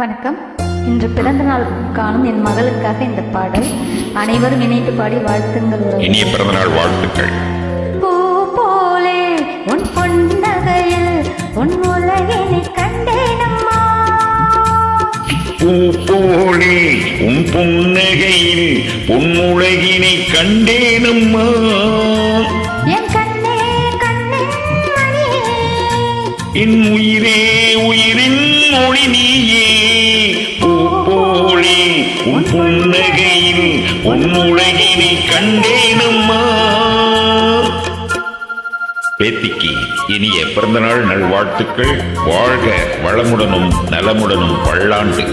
வணக்கம். இன்று பிறந்த நாள் காணும் என் மகளுக்காக இந்த பாடல். அனைவரும் இணைத்து பாடி வாழ்த்துங்கள். இனிய பிறந்தநாள் வாழ்த்துக்கள். பூ போலே உன் பொன்னகையில் உன் உலகினை கண்டேனம்மா பூ போலே உன் புன்னகையில் பொன்னுலகினை கண்டேனம்மா என் உயிரே உயிரின் மொழி நீயே. பூப்போளே போலே உன் புன்னகையில் பொன்னுலகினை கண்டேனம்மா. பேத்திக்கு இனிய பிறந்தநாள் நல்வாழ்த்துக்கள். வாழ்க வளமுடனும் நலமுடனும் பல்லாண்டு.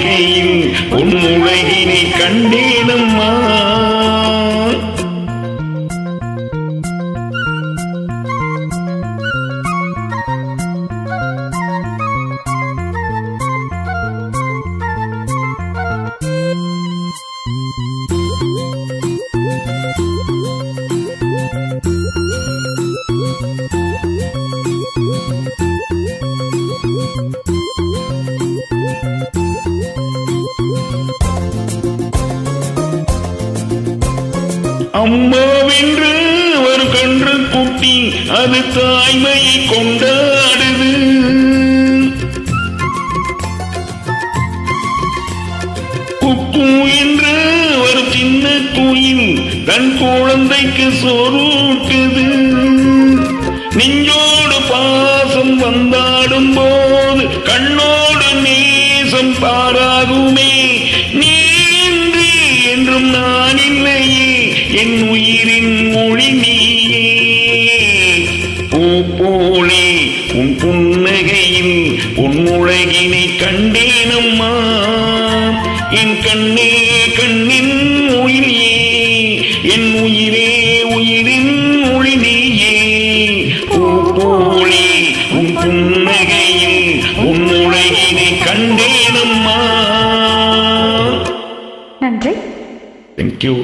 புன்னகையில் உன் உலகினை கண்டேனம்மா. அம்மாவென்று ஒரு கன்று குட்டி அது தாய்மையை கொண்டாடுது. குக்கு என்று ஒரு சின்ன குயில் தன் குழந்தைக்கு சொருட்டுது. நெஞ்சோடு பாசம் வந்தாடும் போது கண்ணோடு நேசம் பாராகுமே என் உயிரின் மொழி நீயே. பூ போலே உன் புன்னகையில் உன் உலகினை கண்டேனம்மா. என் கண்ணே கண்ணின் மொழியே என் உயிரே உயிரின் மொழி நீயே. பூ போலே உன் புன்னகையில் உன் உலகினை கண்டேனம்மா. நன்றி. தேங்க்யூ